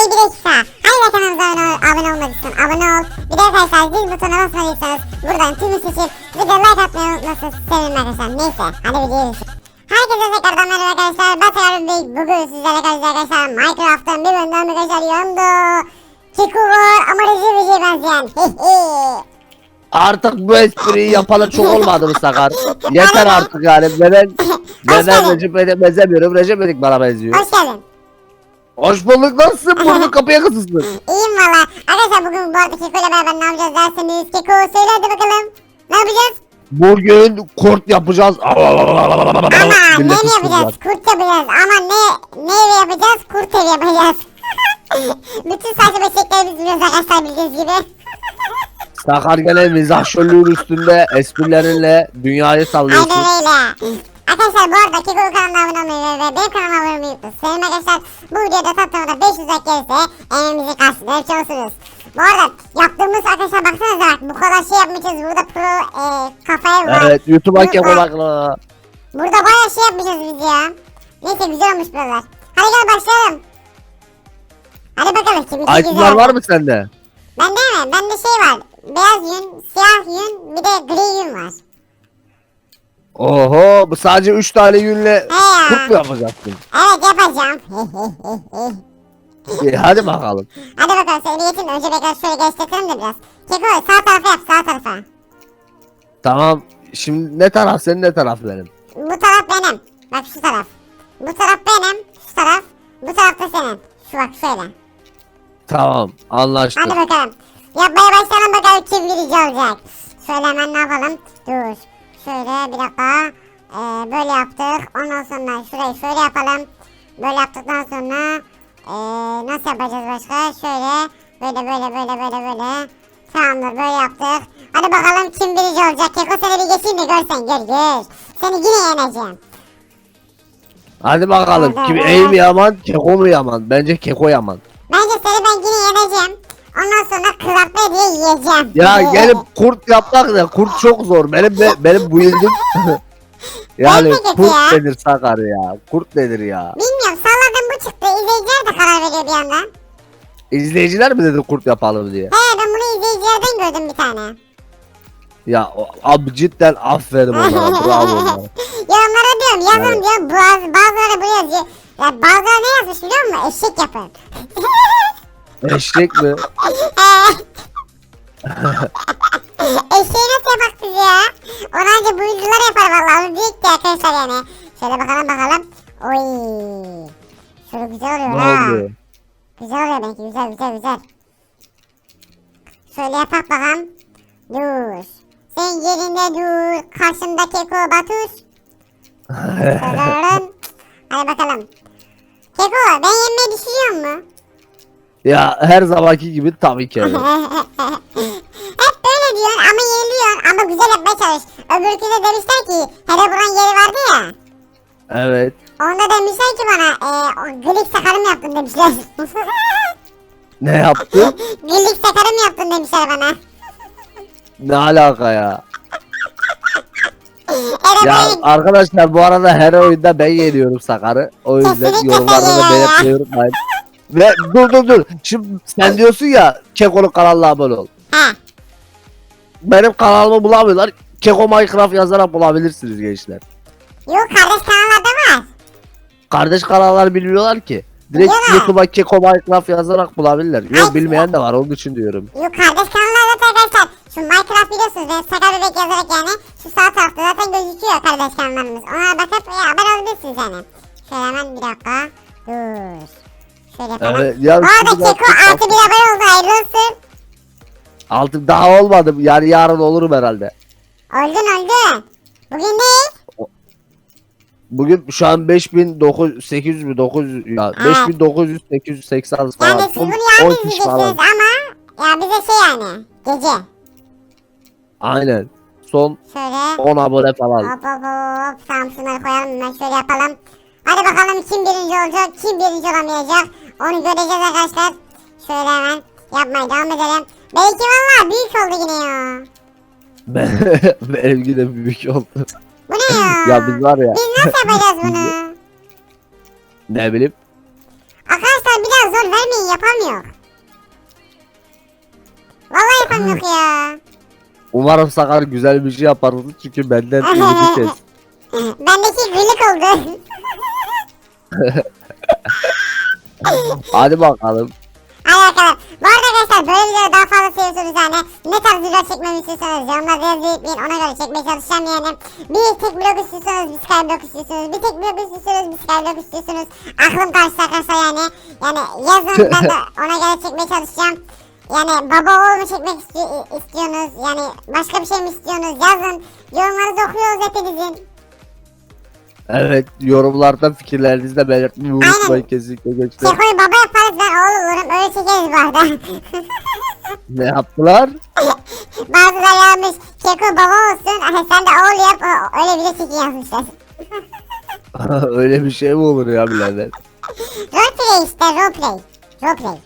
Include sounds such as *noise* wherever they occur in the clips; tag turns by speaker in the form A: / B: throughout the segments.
A: Hey bir dakika. Hangi kanalımıza abone, abone istiyorsun? Abone ol. Bir de arkadaşlar zil butonuna basmadıysanız buradan tümü seçip bir de like atmayı unutmazsanız sevinirim arkadaşlar. Neyse hadi videoya geçelim. Herkese tekrardan merhaba arkadaşlar. Tekrardan Bey. Bugün sizlerle karşınızda arkadaşlar Minecraft'ın bir bölümden arkadaşlar yandı. Kiko var ama rezil bir şey benzeyen.
B: Artık bu espriyi yapalı çok olmadı mı Sakar? Yeter artık yani. Neden, *laughs* neden. Recep İvedik'e benzemiyorum? Recep İvedik bana benziyor.
A: Hoş geldin.
B: Hoş bulduk nasılsın? Burnu *laughs* kapıya kısılsın.
A: İyiyim valla. Arkadaşlar bugün bu arada Keko ile beraber ne yapacağız derseniz. Keko söyle hadi bakalım. Ne yapacağız?
B: Bugün kurt yapacağız.
A: Ama ne mi yapacağız? Kurt yapacağız. Ama ne ne evi yapacağız? Kurt evi yapacağız. *laughs* Bütün saçma beşeklerimiz biliyoruz arkadaşlar bildiğiniz gibi. *laughs*
B: Sakar gene mizah şöllüğün üstünde esprilerinle dünyayı sallıyorsun.
A: Aynen öyle. Arkadaşlar bu arada Keko kanalına abone olmayı ve benim kanalıma abone olmayı unutmayın. Senin arkadaşlar bu videoda tatlımada 500 like gelirse emeğimizi karşılayıp olursunuz. Bu arada yaptığımız arkadaşlar baksanıza bak bu kadar şey yapmışız. Burada pro e, kafaya var.
B: Evet YouTube'a
A: Burada-
B: kekolakla.
A: Burada bayağı şey yapmışız biz ya. Neyse güzel olmuş buralar. Hadi gel başlayalım. Hadi bakalım kim güzel.
B: var mı sende?
A: Bende mi? Bende şey var. Beyaz yün, siyah yün, bir de gri yün var.
B: Oho bu sadece 3 tane yünle
A: He ya.
B: kurt mu yapacaksın?
A: Evet yapacağım. *laughs*
B: İyi, hadi bakalım.
A: Hadi bakalım seni geçin. Önce biraz şöyle genişletelim de biraz. Keko sağ tarafa yap sağ tarafa.
B: Tamam. Şimdi ne taraf senin ne taraf benim?
A: Bu taraf benim. Bak şu taraf. Bu taraf benim. Şu taraf. Bu taraf da senin. Şu bak şöyle.
B: Tamam anlaştık.
A: Hadi bakalım. Yapmaya başlayalım bakalım kim birinci olacak. Şöyle hemen ne yapalım? Dur. Şöyle bir dakika. Ee, böyle yaptık. Ondan sonra şurayı şöyle yapalım. Böyle yaptıktan sonra ee, nasıl yapacağız başka? Şöyle böyle böyle böyle böyle böyle. Tamamdır böyle yaptık. Hadi bakalım kim birinci olacak. Keko seni bir geçeyim de görsen gör gör. Seni yine yeneceğim.
B: Hadi bakalım. Kim mi yaman, keko mu yaman? Bence keko yaman.
A: Bence seni ben yine yeneceğim. Ondan sonra kızartma diye yiyeceğim.
B: Ya gelip kurt yapmak da kurt çok zor. Benim be, benim bu yıldım. *laughs* yani
A: kötü
B: kurt
A: ya.
B: nedir Sakar ya? Kurt nedir ya?
A: Bilmiyorum salladım bu çıktı. İzleyiciler de karar veriyor bir yandan.
B: İzleyiciler mi dedi kurt yapalım diye?
A: He ben bunu izleyicilerden gördüm bir tane.
B: Ya o- abi cidden aferin ona. *laughs* Bravo ona.
A: Yorumlara diyorum yazın
B: Evet.
A: diyor. Bazı, bazıları bu yazıyor. Ya bazıları ne yazmış biliyor musun? Eşek yapın.
B: Eşek mi? *laughs*
A: Eşeği nasıl yapak biz ya? Onu anca bu yüzüler yapar valla. Onu diyecek ki arkadaşlar yani. Şöyle bakalım bakalım. Oy. Şöyle güzel oluyor
B: Ne
A: ha.
B: oldu?
A: Güzel oluyor belki güzel güzel güzel. Şöyle yapak bakalım. Dur. Sen yerinde dur. Karşımda Keko Batur. Sırırın. *laughs* Hadi bakalım. Keko ben yenmeyi düşünüyor mu?
B: Ya her zamanki gibi tabii ki. evet. *laughs*
A: Hep böyle diyorsun ama yeniliyorsun ama güzel yapmaya çalış. Öbürküde demişler ki Herobrine yeri vardı ya.
B: Evet.
A: Onda demişler ki bana e, o gülük sakarım yaptın demişler. *laughs*
B: Ne yaptın? *laughs*
A: gülük sakarım yaptın demişler bana.
B: Ne alaka ya? Ya
A: Herobrine
B: arkadaşlar bu arada her oyunda ben yeniyorum Sakar'ı. O yüzden
A: Kesinlikle
B: yorumlarda
A: sen
B: da
A: yeniyorsun ya.
B: belirtmeyi unutmayın. Ve dur dur dur. Şimdi sen diyorsun ya Keko'nun kanalına abone ol.
A: Ha.
B: Benim kanalımı bulamıyorlar. Keko Minecraft yazarak bulabilirsiniz gençler.
A: Yok kardeş kanallarda var.
B: Kardeş kanallar bilmiyorlar ki. Direkt
A: Biliyorlar.
B: YouTube'a Keko Minecraft yazarak bulabilirler.
A: Ay,
B: Yok bilmeyen de var onun için diyorum.
A: Yok kardeş kanallarda arkadaşlar. Şu Minecraft biliyorsunuz ben Sakar Bebek yazarak yani şu sağ tarafta zaten gözüküyor kardeş kanallarımız. Ona bakıp ya haber alabilirsiniz yani. Şöyle hemen bir dakika. Dur. Şöyle yapalım.
B: Evet, ya
A: Bu arada
B: şimdi bak-
A: Keko artı bir haber oldu hayırlı olsun.
B: Altı daha olmadı. Yani yarın olurum herhalde.
A: Öldün öldün. Bugün ne?
B: Bugün şu an 5900 800 mü 900 ya
A: Evet.
B: 5900 880 falan.
A: Yani siz bunu yarın
B: 10 kişi
A: izleyeceksiniz
B: falan.
A: ama ya bize şey yani gece.
B: Aynen. Son
A: Şöyle
B: 10 abone falan.
A: hop hop hop şunları koyalım hemen şöyle yapalım. Hadi bakalım kim birinci olacak kim birinci olamayacak onu göreceğiz arkadaşlar. Şöyle hemen yapmaya devam edelim. Belki valla büyük oldu yine ya. *laughs*
B: Benimki de büyük oldu.
A: Bu ne ya? *laughs*
B: ya biz var ya
A: Biz nasıl yapacağız *laughs* bunu?
B: ne bileyim.
A: Arkadaşlar bir ya zor vermeyin yapamıyor. Vallahi yapamıyor ya.
B: Umarım Sakar güzel bir şey yaparız çünkü benden ümidi kes.
A: Bendeki gülük oldu.
B: Hadi bakalım.
A: Hadi bakalım. Bu arada arkadaşlar böyle videoları daha fazla seviyorsunuz yani. Ne tarz video çekmemi istiyorsanız yorumlarda yazmayı unutmayın. Ona göre çekmeye çalışacağım yani. Bir tek blog istiyorsanız bir sky blog istiyorsunuz. Bir tek blog istiyorsanız bir sky blog istiyorsunuz. Aklım karıştı arkadaşlar yani. Yani yazın ben de *laughs* ona göre çekmeye çalışacağım. Yani baba oğul mu çekmek isti- istiyorsunuz? Yani başka bir şey mi istiyorsunuz? Yazın. Yorumlarınızı okuyoruz hepinizin.
B: Evet yorumlarda fikirlerinizi de belirtmeyi unutmayın kesinlikle gençler.
A: Keko'yu baba yaparız ben oğul olurum. Öyle çekeriz bu arada. *laughs*
B: Ne yaptılar?
A: Bazıları yazmış Keko baba olsun sen de oğul yap öyle bile çekin yazmışlar. *laughs*
B: Öyle bir şey mi olur ya birader?
A: Roleplay işte roleplay. Roleplay.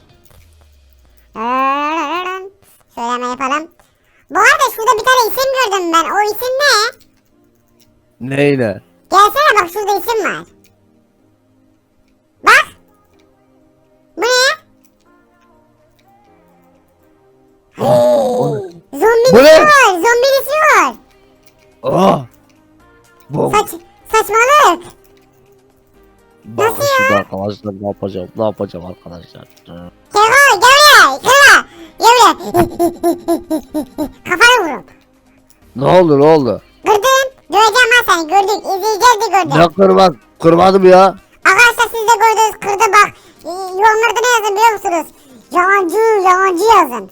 A: Şöyle hemen yapalım. Bu arada şurada bir tane isim gördüm ben. O isim ne?
B: Neyine?
A: Gelsene bak şurada isim var. Bak. Bu ne? Zombi
B: Bu ne?
A: var. Zombilisi var.
B: Oh! Bu.
A: Saç, saçmalık.
B: Bak
A: Nasıl
B: şimdi arkadaşlar ne yapacağım? Ne yapacağım arkadaşlar?
A: Keko gel buraya. Keko. Gel buraya. *laughs* Kafana vurun.
B: Ne oldu ne oldu?
A: Seni. Gördük. İzleyeceğiz de gördük.
B: Ne kırmak? Kırmadım ya.
A: Arkadaşlar siz de gördünüz. Kırdı bak. Ee, Yorumlarda ne yazın biliyor musunuz? Yalancı, yalancı yazın.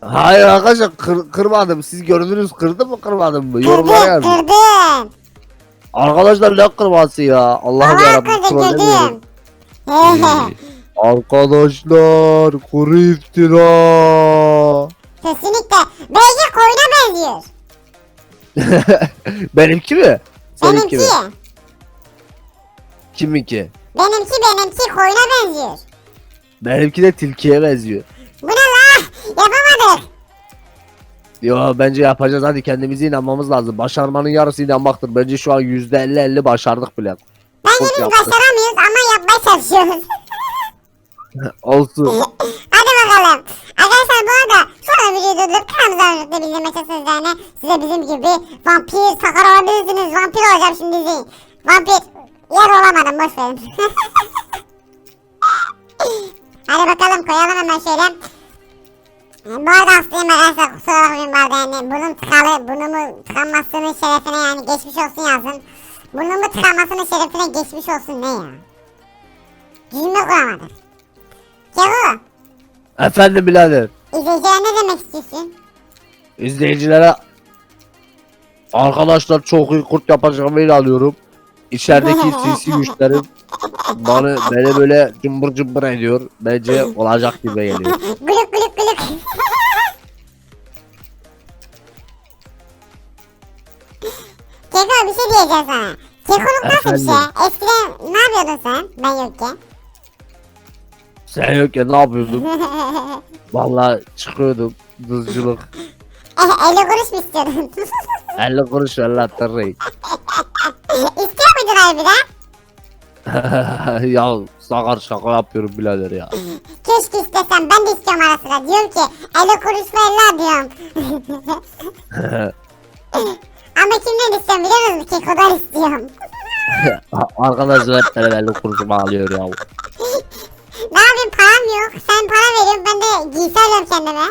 B: Hayır arkadaşlar kır, kırmadım. Siz gördünüz kırdım mı kırmadım mı? Yorumlara yazın.
A: kırdın.
B: Arkadaşlar ne kırması ya? Allah'ım
A: Allah'a
B: yarabbim.
A: kırdı,
B: trollemiyorum.
A: kırdım. Hehe. *laughs*
B: Arkadaşlar kuru iftira.
A: Kesinlikle. Belki koyuna benziyor. *laughs*
B: Benimki mi? Seninki
A: Benimki.
B: mi? Kiminki?
A: Benimki benimki koyuna benziyor.
B: Benimki de tilkiye benziyor.
A: Bu ne la? Yapamadık.
B: Yo bence yapacağız hadi kendimize inanmamız lazım. Başarmanın yarısı inanmaktır. Bence şu an yüzde elli elli başardık bile.
A: Bence biz
B: yaptık.
A: başaramıyoruz ama yapmaya çalışıyoruz. *laughs*
B: Olsun. *laughs*
A: Hadi bakalım. Arkadaşlar bu arada sonra videoyu durdurup kanalımıza bildirme sözlerine size bizim gibi vampir sakar olabilirsiniz. Vampir olacağım şimdi izleyin. Vampir yer olamadım boş verin. *laughs* Hadi bakalım koyalım hemen şöyle. Bu arada hastayım arkadaşlar kusura bakmayın bu arada yani burnum tıkalı burnumu tıkanmasının şerefine yani geçmiş olsun yazın. Burnumu tıkanmasının şerefine geçmiş olsun ne ya? Cümle kuramadık. Yahu
B: Efendim birader.
A: İzleyicilere ne demek istiyorsun?
B: İzleyicilere Arkadaşlar çok iyi kurt yapacağımı inanıyorum. İçerideki *laughs* sinsi güçlerim bana beni böyle cımbır cımbır ediyor. Bence olacak gibi geliyor. *laughs*
A: Gülük gülük gülük. Keko bir şey diyeceğim sana. Kekoluk nasıl bir
B: Efendim?
A: şey? Eskiden ne yapıyordun sen? Ben yokken.
B: Sen yokken ne yapıyordun? *laughs* Vallahi çıkıyordum. Dızcılık.
A: Eh, 50 kuruş mu istiyordun?
B: 50 kuruş valla tırrayı.
A: İstiyor muydun harbiden? *laughs*
B: ya sakar şaka yapıyorum birader ya.
A: Keşke istesem ben de istiyorum ara sıra. Diyorum ki 50 kuruş ver la diyorum. *laughs* Ama kimden istiyorum biliyor musun? Keko'dan istiyorum.
B: Hep beni 50 kuruşumu alıyor ya.
A: Ne yapayım param yok. Sen para veriyorsun ben de giysi alıyorum kendime.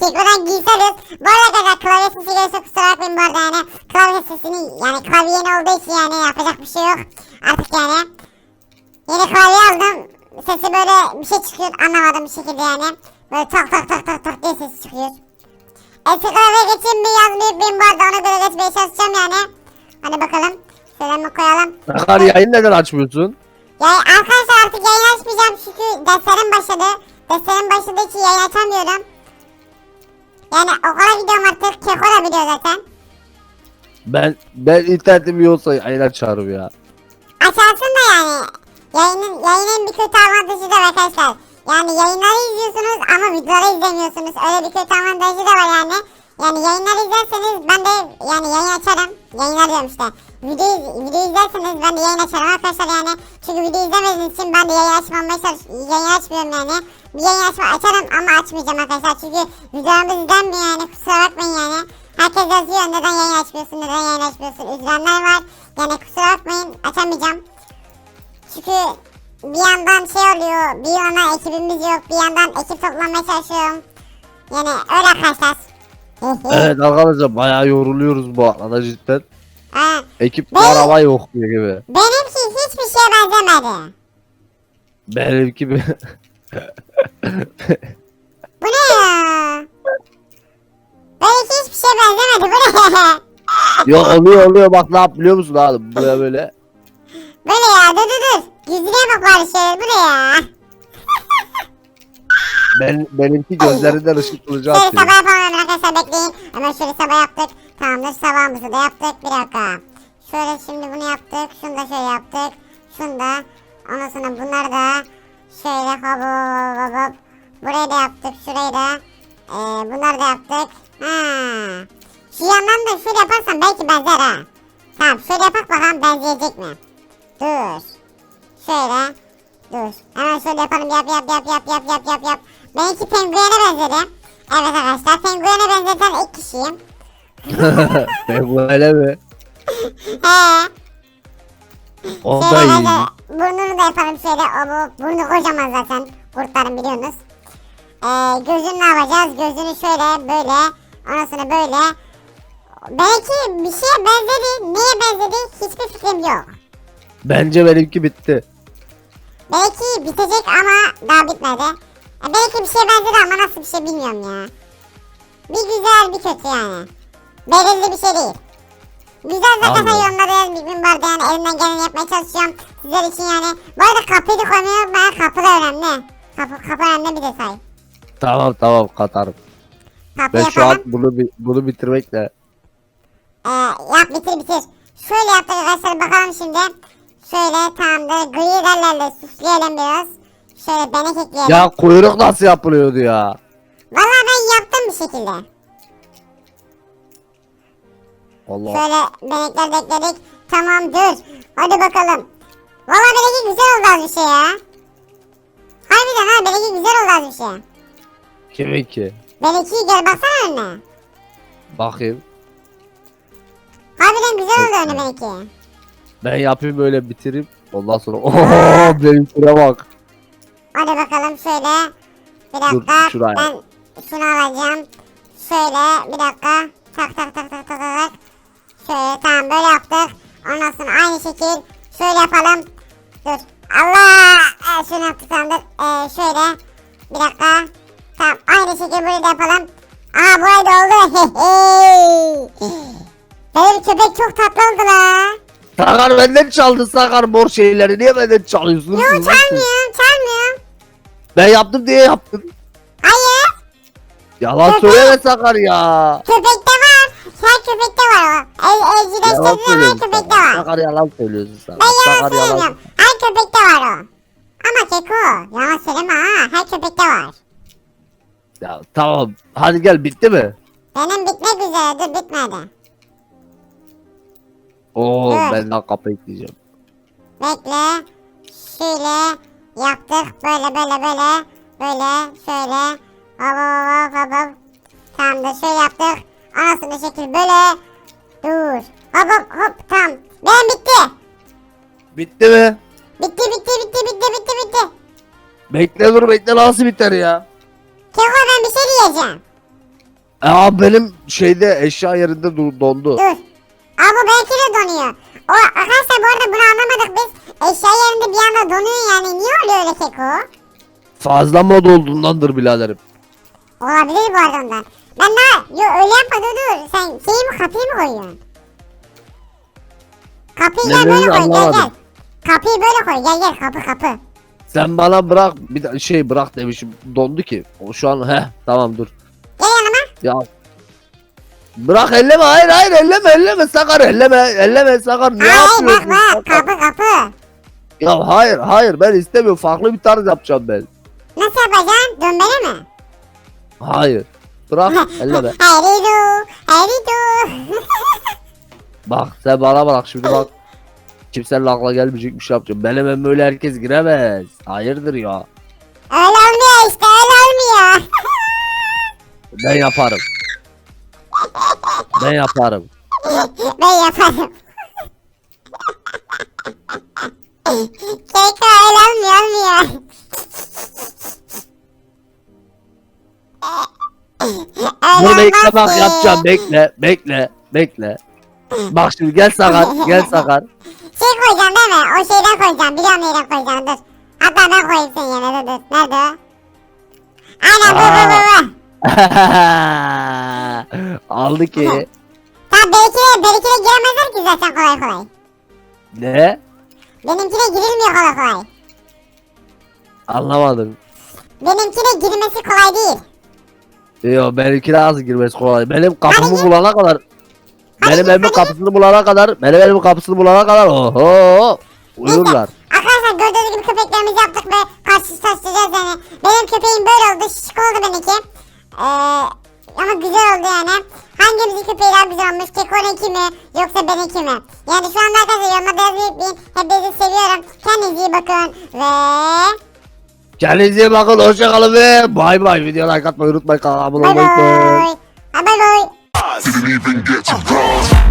A: Keko'dan giysi alıyoruz. Bu arada kadar klavye sesi gelirse kusura bakmayın bu arada yani. Klavye sesini yani klavye yeni olduğu için yani yapacak bir şey yok. Artık yani. Yeni klavye aldım. Sesi böyle bir şey çıkıyor anlamadım bir şekilde yani. Böyle tak tak tak tak tak diye ses çıkıyor. Eski klavye geçeyim bir yazmayıp ben bu arada ona göre geçmeye çalışacağım yani. Hadi bakalım. Selamı koyalım.
B: Sakar yayın neden açmıyorsun?
A: Ya arkadaşlar artık yayın açmayacağım çünkü derslerim başladı. Derslerim başladığı için yayın açamıyorum. Yani okula gidiyorum artık. Keko da biliyor zaten.
B: Ben ben internetim yoksa yayın açarım ya.
A: Açarsın da yani. Yayının, yayının bir kötü avantajı da var arkadaşlar. Yani yayınları izliyorsunuz ama videoları izlemiyorsunuz. Öyle bir kötü avantajı da var yani. Yani yayınları izlerseniz ben de yani yayın açarım. Yayınlar diyorum işte. video, video izlerseniz ben de yayın açarım arkadaşlar yani. Çünkü video izlemediğiniz için ben de yayın açmamaya çalış yayın açmıyorum yani. Bir yayın açma açarım ama açmayacağım arkadaşlar. Çünkü videolarımız izlenmiyor yani kusura bakmayın yani. Herkes yazıyor neden yayın açmıyorsun neden yayın açmıyorsun üzülenler var. Yani kusura bakmayın açamayacağım. Çünkü bir yandan şey oluyor bir yandan ekibimiz yok bir yandan ekip toplamaya çalışıyorum. Yani öyle arkadaşlar.
B: Evet arkadaşlar bayağı yoruluyoruz bu arada cidden.
A: Ha,
B: Ekip
A: Ben-
B: araba yok gibi.
A: benimki hiçbir şeye benzemedi.
B: Benimki bir...
A: Bu ne ya? Benimki hiçbir şeye benzemedi. Bu ne?
B: Yok oluyor oluyor bak ne yap biliyor musun abi? Buraya böyle.
A: Böyle ya dur dur dur. Yüzüne bak bari şöyle. Bu ne ya?
B: Ben, benimki gözlerinden ışık kılıcı atıyor.
A: sabah hemen arkadaşlar bekleyin. Hemen şöyle sabah yaptık. Tamamdır sabahımızı da yaptık. Bir dakika. Şöyle şimdi bunu yaptık. Şunu da şöyle yaptık. Şunu da. Ondan sonra bunları da şöyle hop hop hop hop. Burayı da yaptık. Şurayı da. Ee, bunları da yaptık. Ha. Şu yandan da şöyle yaparsam belki benzer ha. Tamam şöyle yapak bakalım benzeyecek mi? Dur. Şöyle. Dur. Hemen şöyle yapalım. Yap yap yap yap yap yap yap yap. Benimki penguene benzedi. Evet arkadaşlar penguene benzeten ilk kişiyim. *laughs*
B: ben böyle mi?
A: He.
B: O da iyi.
A: burnunu da yapalım şöyle. O bu burnu kocaman zaten. Kurtların biliyorsunuz. Ee, gözünü ne yapacağız? Gözünü şöyle böyle. Sonra böyle. Belki bir şeye benzedi. Neye benzedi? Hiçbir fikrim yok.
B: Bence benimki bitti.
A: Belki bitecek ama daha bitmedi. E, belki bir şey benzedi ama nasıl bir şey bilmiyorum ya. Bir güzel bir kötü yani. Belirli bir şey değil. Güzel zaten yazmış bin vardı yani elimden geleni yapmaya çalışıyorum. Sizler için yani. Bu arada kapıyı da koymayı unutmayın. Kapı da önemli. Kapı, kapı önemli bir detay.
B: Tamam tamam katarım.
A: Kapı
B: Ben şu
A: yapalım.
B: an bunu bi- bunu bitirmekle.
A: Ee, yap bitir bitir. Şöyle yaptık arkadaşlar bakalım şimdi. Şöyle tamamdır. Gri yerlerle süsleyelim biraz. Şöyle benek ekleyelim.
B: Ya kuyruk nasıl yapılıyordu ya?
A: Vallahi ben yaptım bir şekilde.
B: Allah.
A: Şöyle benekler de ekledik. Tamamdır. Hadi bakalım. Vallahi beneki güzel oldu az bir şey ya. Harbiden ha beneki güzel oldu az bir şey.
B: Kimin ki?
A: Beneki gel baksana önüne.
B: Bakayım.
A: Harbiden güzel oldu
B: Çok
A: önü
B: güzel.
A: beneki.
B: Ben yapayım böyle bitireyim. Ondan sonra *laughs* ooo benimkine bak.
A: Hadi bakalım şöyle. Bir
B: Dur,
A: dakika.
B: şuraya.
A: Ben şunu alacağım. Şöyle bir dakika. Tak tak tak tak tak tak. Şöyle tamam böyle yaptık. Ondan sonra aynı şekil şöyle yapalım. Dur. Allah! Ee, şunu yaptık tamamdır. Ee, şöyle. Bir dakika. Tamam aynı şekil burayı da yapalım. Aa burayı da oldu. Benim köpek çok tatlı oldu la.
B: Sakar benden çaldın Sakar mor şeyleri. Niye benden çalıyorsun?
A: Yok çalmıyorum çalmıyorum.
B: Ben yaptım diye yaptın.
A: Hayır.
B: Yalan
A: Köpek-
B: söyleme Sakar ya.
A: Köpekte var. Her köpekte var o. El,
B: Yalan
A: evcilleştirdiğim her
B: söylüyorsun
A: köpekte
B: Sakar.
A: var.
B: Sakar yalan söylüyorsun Sakar.
A: Ben yalan
B: Sakar
A: söylemiyorum. Her köpekte var o. Ama Keko yalan söyleme ha. Her köpekte var.
B: Ya tamam. Hadi gel bitti mi?
A: Benim bitmek üzere dur bitmedi.
B: Oo ben daha kapı ekleyeceğim.
A: Bekle. Şöyle yaptık. Böyle böyle böyle. Böyle şöyle. Hop hop hop hop. Tamamdır şöyle yaptık. Anasını şekil böyle. Dur. Hop hop hop tamam. Benim bitti.
B: Bitti mi?
A: Bitti bitti bitti bitti bitti bitti.
B: Bekle dur bekle nasıl biter ya?
A: Keko ben bir şey diyeceğim.
B: Aa benim şeyde eşya yerinde dur, dondu.
A: Dur. Aa bu belki de donuyor. O arkadaşlar bu arada bunu anlamadık biz. Eşya yerinde bir anda donuyor yani. Niye oluyor öyle Keko?
B: Fazla mod olduğundandır biraderim.
A: Olabilir bu arada ondan. Ben daha yo öyle yapma dur dur. Sen şeyi mi kapıyı mı koyuyorsun? Kapıyı
B: Ne
A: gel böyle
B: dediğini
A: koy gel gel.
B: anlamadım.
A: Kapıyı böyle koy gel gel kapı kapı.
B: Sen bana bırak bir de şey bırak demişim dondu ki. O şu an heh tamam dur.
A: Gel yanıma.
B: Ya Bırak elleme hayır hayır elleme elleme Sakar elleme elleme Sakar ne
A: Hayır bak
B: yapıyorsun?
A: bak
B: Sakar?
A: kapı kapı.
B: Ya hayır hayır ben istemiyorum farklı bir tarz yapacağım ben.
A: Nasıl yapacaksın? Dönmeli mi?
B: Hayır. Bırak *laughs* elleme.
A: Heridu. Heridu.
B: Bak sen bana bak şimdi bak. *laughs* Kimsenin akla gelmeyecek bir şey yapacağım. Benim evime öyle herkes giremez. Hayırdır ya.
A: Öyle olmuyor işte öyle olmuyor. *laughs*
B: Ben yaparım. Ben yaparım. *laughs*
A: ben yaparım. Keko öyle olmuyor
B: Dur bekle bak yapacağım. Bekle, bekle, bekle. Bak şimdi gel Sakar, *laughs* gel Sakar.
A: Şey koyacağım değil mi? O şeyden koyacağım. Biliyorum neyden koyacağım dur. Hatta ben koyayım senin yerine dur dur. Nerede o? Aynen bu bu bu bu. *laughs* *laughs*
B: Aldı ki.
A: Tamam benimkine, benimkine giremezler ki zaten kolay kolay.
B: Ne?
A: Benimkine girilmiyor kolay kolay.
B: Anlamadım.
A: Benimkine girmesi kolay değil.
B: Yo benimkine az girmesi kolay. Benim kapımı
A: Hadi.
B: bulana kadar.
A: Hadi
B: Benim
A: git,
B: evimin
A: hadi.
B: kapısını bulana kadar. Benim evimin kapısını bulana kadar. Oho. Uyurlar.
A: Arkadaşlar gördüğünüz gibi köpeklerimizi yaptık ve karşılaştıracağız yani. Benim köpeğim böyle oldu. Şişik oldu benimki. Ee, ama güzel oldu yani. Hangimizin köpeği daha güzel olmuş? Keko'nunki mi? Yoksa benimki mi? Yani şu anda arkadaşlar yorumlarda yazmayı unutmayın. Hepinizi seviyorum. Kendinize iyi bakın. Ve...
B: Kendinize iyi bakın. Hoşçakalın ve bay bay. Videoya like atmayı unutmayın. Kanalıma abone olmayı unutmayın.
A: bay. Bay bay.
C: Didn't even get to cross.